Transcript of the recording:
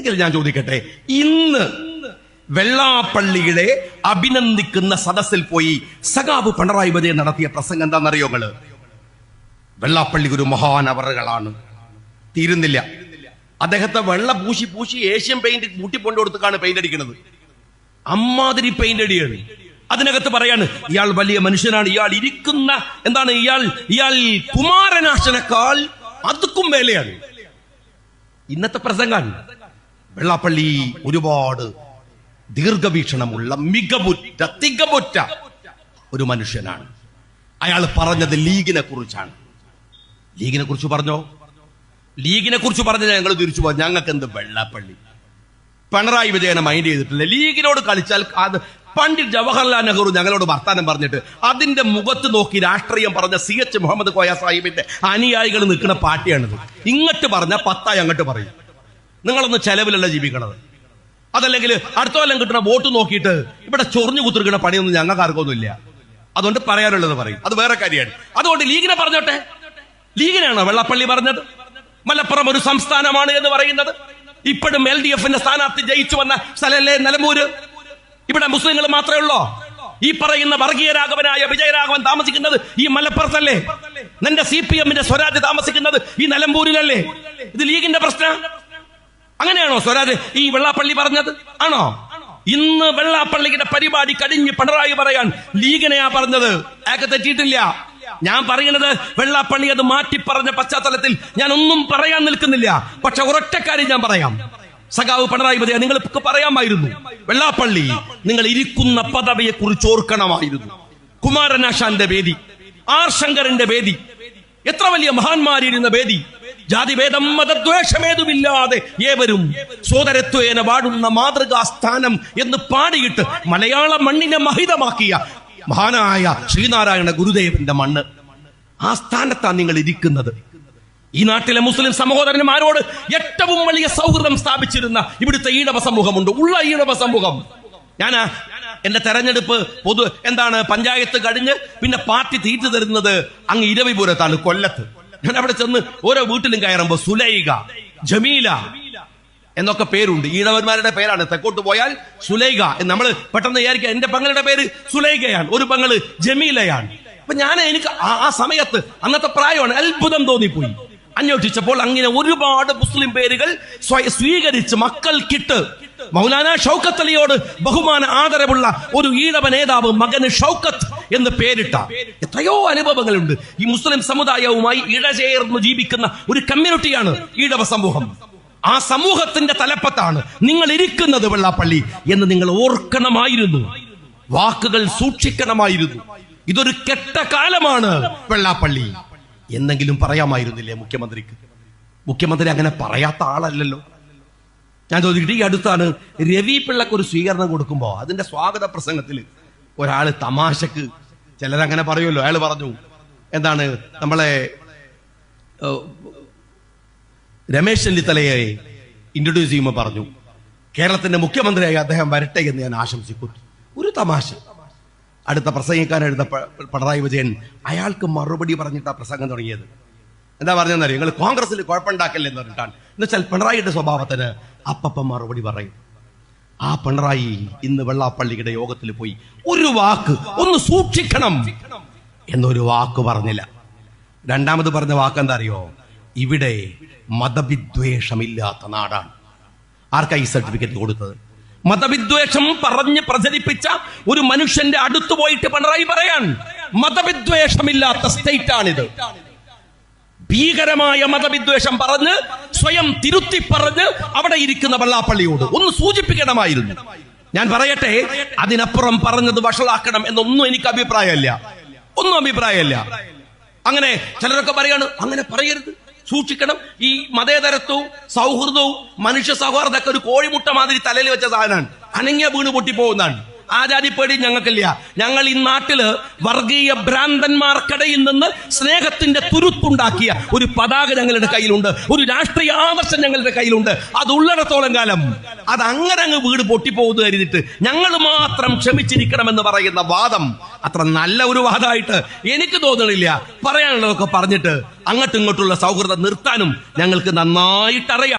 എങ്കിൽ ഞാൻ ചോദിക്കട്ടെ ഇന്ന് വെള്ളാപ്പള്ളിയുടെ അഭിനന്ദിക്കുന്ന സദസ്സിൽ പോയി സഖാബ് പിണറായി വിജയൻ നടത്തിയ പ്രസംഗം എന്താണെന്നറിയോ വെള്ളാപ്പള്ളി ഒരു മഹാനവറുകളാണ് തീരുന്നില്ല. അദ്ദേഹത്തെ വെള്ള പൂശി പൂശി ഏഷ്യൻ പെയിന്റ് കൂട്ടിക്കൊണ്ടു കൊടുത്താണ് പെയിന്റ് അടിക്കുന്നത്. അമ്മാതിരി പെയിന്റ് അടിയാണ്. അതിനകത്ത് പറയാണ് ഇയാൾ വലിയ മനുഷ്യനാണ് ഇയാൾ ഇരിക്കുന്ന എന്താണ് ഇയാൾ ഇയാൾ കുമാരനാശനക്കാൾ അതുക്കും മേലെയാണ്. ഇന്നത്തെ പ്രസംഗാണ് വെള്ളാപ്പള്ളി ഒരുപാട് ദീർഘവീക്ഷണമുള്ള മികവുറ്റ തികവുറ്റ ഒരു മനുഷ്യനാണ്. അയാൾ പറഞ്ഞത് ലീഗിനെ കുറിച്ചാണ്. ലീഗിനെ കുറിച്ച് പറഞ്ഞോ? ലീഗിനെ കുറിച്ച് പറഞ്ഞ ഞങ്ങൾ തിരിച്ചു പോകാം. ഞങ്ങൾക്ക് എന്ത് വെള്ളാപ്പള്ളി? പിണറായി വിജയനെ മൈൻഡ് ചെയ്തിട്ടില്ല? ലീഗിനോട് കളിച്ചാൽ അത് പണ്ഡിറ്റ് ജവഹർലാൽ നെഹ്റു ഞങ്ങളോട് വർത്താനം പറഞ്ഞിട്ട് അതിന്റെ മുഖത്ത് നോക്കി രാഷ്ട്രീയം പറഞ്ഞ സി എച്ച് മുഹമ്മദ് കോയ സാഹിബിന്റെ അനുയായികൾ നിൽക്കുന്ന പാർട്ടിയാണിത്. ഇങ്ങോട്ട് പറഞ്ഞ പത്തായി അങ്ങോട്ട് പറയും. നിങ്ങളൊന്ന് ചെലവിലല്ല ജീവിക്കണത്. അതല്ലെങ്കിൽ അടുത്ത കൊല്ലം കിട്ടുന്ന വോട്ട് നോക്കിയിട്ട് ഇവിടെ ചൊറിഞ്ഞു കുത്തിരിക്കുന്ന പണിയൊന്നും ഞങ്ങൾക്ക് ആർക്കൊന്നുമില്ല. അതുകൊണ്ട് പറയാനുള്ളത് പറയും. അത് വേറെ കാര്യമാണ്. അതുകൊണ്ട് ലീഗിനെ പറഞ്ഞോട്ടെ. ലീഗിനാണോ വെള്ളപ്പള്ളി പറഞ്ഞത്? മലപ്പുറം ഒരു സംസ്ഥാനമാണ് എന്ന് പറയുന്നത്. ഇപ്പോഴും എൽ ഡി എഫിന്റെ സ്ഥാനാർത്ഥി ജയിച്ചു വന്ന സ്ഥലല്ലേ നിലമ്പൂര്? ഇവിടെ മുസ്ലിങ്ങൾ മാത്രമേ ഉള്ളോ? ഈ പറയുന്ന വർഗീയ രാഘവനായ വിജയരാഘവൻ താമസിക്കുന്നത് ഈ മലപ്പുറത്തല്ലേ? നിന്റെ സി പി എമ്മിന്റെ സ്വരാജ് താമസിക്കുന്നത് ഈ നിലമ്പൂരിലല്ലേ? ഇത് ലീഗിന്റെ പ്രശ്നം. അങ്ങനെയാണോ സ്വരാജ് ഈ വെള്ളാപ്പള്ളി പറഞ്ഞത്? ആണോ? ഇന്ന് വെള്ളാപ്പള്ളിയുടെ പരിപാടി കഴിഞ്ഞ് പിണറായി പറയാൻ ലീഗനെയാ പറഞ്ഞത്. അയാൾക്ക് തെറ്റിയിട്ടില്ല. ഞാൻ പറയുന്നത് വെള്ളാപ്പള്ളി അത് മാറ്റി പറഞ്ഞ പശ്ചാത്തലത്തിൽ ഞാൻ ഒന്നും പറയാൻ നിൽക്കുന്നില്ല. പക്ഷെ ഒരൊറ്റ കാര്യം ഞാൻ പറയാം. സഖാവ് പിണറായി വിജയ നിങ്ങൾ പറയാമായിരുന്നു. വെള്ളാപ്പള്ളി നിങ്ങൾ ഇരിക്കുന്ന പദവിയെ കുറിച്ച് ഓർക്കണമായിരുന്നു. കുമാരനാശാന്റെ വേദി ആർ ശങ്കറിന്റെ വേദി എത്ര വലിയ മഹാന്മാരിരുന്ന വേദി. ജാതിഭേദം മതദ്വേഷമേതുമില്ലാതെ ഏവരും സോദരത്വേന വാടുന്ന മാതൃകാ സ്ഥാനം എന്ന് പാടിയിട്ട് മലയാള മണ്ണിനെ മഹിതമാക്കിയ മഹാനായ ശ്രീനാരായണ ഗുരുദേവന്റെ മണ്ണ്. ആ സ്ഥാനത്താണ് നിങ്ങൾ ഇരിക്കുന്നത്. ഈ നാട്ടിലെ മുസ്ലിം സഹോദരന്മാരോട് ഏറ്റവും വലിയ സൗഹൃദം സ്ഥാപിച്ചിരുന്ന ഇവിടുത്തെ ഈഴവ സമൂഹമുണ്ട്. ഉള്ള ഈഴവ സമൂഹം. ഞാൻ എന്റെ തെരഞ്ഞെടുപ്പ് പൊതു എന്താണ് പഞ്ചായത്ത് കഴിഞ്ഞ് പിന്നെ പാർട്ടി തീറ്റു തരുന്നത് അങ്ങ് ഇരവിപുരത്താണ് കൊല്ലത്ത്. ഞാൻ അവിടെ ചെന്ന് ഓരോ വീട്ടിലും കയറുമ്പോ സുലൈക ജമീല എന്നൊക്കെ പേരുണ്ട്. ഈഴവന്മാരുടെ പേരാണ്. തെക്കോട്ട് പോയാൽ സുലൈക നമ്മൾ പെട്ടെന്ന് വിചാരിക്കുക എന്റെ പങ്ങളുടെ പേര് സുലൈകയാണ് ഒരു പങ്ങൾ ജമീലയാണ്. അപ്പൊ ഞാൻ എനിക്ക് ആ സമയത്ത് അന്നത്തെ പ്രായമാണ് അത്ഭുതം തോന്നിപ്പോയി. അന്വേഷിച്ചപ്പോൾ അങ്ങനെ ഒരുപാട് മുസ്ലിം പേരുകൾ സ്വീകരിച്ച് മക്കൾക്കിട്ട് മൗലാന ഷൗക്കത്ത് അലിയോട് ബഹുമാന ആദരവുള്ള ഒരു ഈഴവ നേതാവ് മകന് ഷൗക്കത്ത് എന്ന് പേരിട്ട എത്രയോ അനുഭവങ്ങളുണ്ട്. ഈ മുസ്ലിം സമുദായവുമായി ഇഴചേർന്ന് ജീവിക്കുന്ന ഒരു കമ്മ്യൂണിറ്റിയാണ് ഈടവ സമൂഹം. ആ സമൂഹത്തിന്റെ തലപ്പത്താണ് നിങ്ങൾ ഇരിക്കുന്നത് വെള്ളാപ്പള്ളി എന്ന് നിങ്ങൾ ഓർക്കണമായിരുന്നു. വാക്കുകൾ സൂക്ഷിക്കണമായിരുന്നു. ഇതൊരു കെട്ട കാലമാണ് വെള്ളാപ്പള്ളി. എന്നെങ്കിലും പറയാമായിരുന്നില്ലേ മുഖ്യമന്ത്രിക്ക്? മുഖ്യമന്ത്രി അങ്ങനെ പറയാത്ത ആളല്ലല്ലോ. ഞാൻ ചോദിക്കട്ടെ ഈ അടുത്താണ് രവി പിള്ളക്ക് ഒരു സ്വീകരണം കൊടുക്കുമ്പോ അതിന്റെ സ്വാഗത പ്രസംഗത്തിൽ ഒരാൾ തമാശക്ക് ചിലരങ്ങനെ പറയുമല്ലോ. അയാൾ പറഞ്ഞു എന്താണ് നമ്മളെ രമേശ് ചെന്നിത്തലയെ ഇൻട്രൊഡ്യൂസ് ചെയ്യുമ്പോൾ പറഞ്ഞു കേരളത്തിന്റെ മുഖ്യമന്ത്രിയായി അദ്ദേഹം വരട്ടെ എന്ന് ഞാൻ ആശംസിക്കുന്നു. ഒരു തമാശ. അടുത്ത പ്രസംഗിക്കാൻ എഴുത പിണറായി വിജയൻ അയാൾക്ക് മറുപടി പറഞ്ഞിട്ടാ പ്രസംഗം തുടങ്ങിയത്. എന്താ പറഞ്ഞാൽ നിങ്ങൾ കോൺഗ്രസിൽ കുഴപ്പമുണ്ടാക്കല്ലേ എന്ന് പറഞ്ഞിട്ടാണ്. എന്നുവെച്ചാൽ പിണറായിയുടെ സ്വഭാവത്തിന് അപ്പപ്പം മറുപടി പറയും. ആ പിണറായി ഇന്ന് വെള്ളാപ്പള്ളിയുടെ യോഗത്തിൽ പോയി ഒരു വാക്ക് ഒന്ന് സൂക്ഷിക്കണം എന്നൊരു വാക്ക് പറഞ്ഞില്ല. രണ്ടാമത് പറഞ്ഞ വാക്ക് എന്താ അറിയോ ഇവിടെ മതവിദ്വേഷമില്ലാത്ത നാടാണ്. ആർക്കാ ഈ സർട്ടിഫിക്കറ്റ് കൊടുത്തത്? മതവിദ്വേഷം പറഞ്ഞ് പ്രചരിപ്പിച്ച ഒരു മനുഷ്യന്റെ അടുത്ത് പോയിട്ട് പിണറായി പറയാൻ മതവിദ്വേഷമില്ലാത്ത സ്റ്റേറ്റ് ആണിത് ഭീകരമായ മതവിദ്വേഷം പറഞ്ഞ് സ്വയം തിരുത്തി പറഞ്ഞ് അവിടെ ഇരിക്കുന്ന വെള്ളാപ്പള്ളിയോട് ഒന്ന് സൂചിപ്പിക്കണമായിരുന്നു. ഞാൻ പറയട്ടെ അതിനപ്പുറം പറഞ്ഞത് വഷളാക്കണം എന്നൊന്നും എനിക്ക് അഭിപ്രായമല്ല. ഒന്നും അഭിപ്രായമല്ല. അങ്ങനെ ചിലരൊക്കെ പറയാണ് അങ്ങനെ പറയരുത്. സൂക്ഷിക്കണം. ഈ മതേതരത്വവും സൗഹൃദവും മനുഷ്യ സൗഹാർദ്ദമൊക്കെ ഒരു കോഴിമുട്ട മാതിരി തലയിൽ വെച്ച സാധനമാണ്. അനങ്ങിയ വീണ് പൊട്ടിപ്പോകുന്നതാണ്. ആചാര്യപ്പേടി ഞങ്ങൾക്കില്ല. ഞങ്ങൾ ഈ നാട്ടിൽ വർഗീയ ഭ്രാന്തന്മാർക്കിടയിൽ നിന്ന് സ്നേഹത്തിന്റെ തുരുത്തുണ്ടാക്കിയ ഒരു പതാക ഞങ്ങളുടെ കയ്യിലുണ്ട്. ഒരു രാഷ്ട്രീയ ആദർശം ഞങ്ങളുടെ കയ്യിലുണ്ട്. അത് ഉള്ളിടത്തോളം കാലം അത് അങ്ങനെ അങ്ങ് വീട് പൊട്ടിപ്പോകുന്നു കരുതിട്ട് ഞങ്ങൾ മാത്രം ക്ഷമിച്ചിരിക്കണമെന്ന് പറയുന്ന വാദം അത്ര നല്ല ഒരു വാദമായിട്ട് എനിക്ക് തോന്നണില്ല. പറയാനുള്ളതൊക്കെ പറഞ്ഞിട്ട് അങ്ങോട്ടും ഇങ്ങോട്ടുള്ള സൗഹൃദം നിർത്താനും ഞങ്ങൾക്ക് നന്നായിട്ടറിയാം.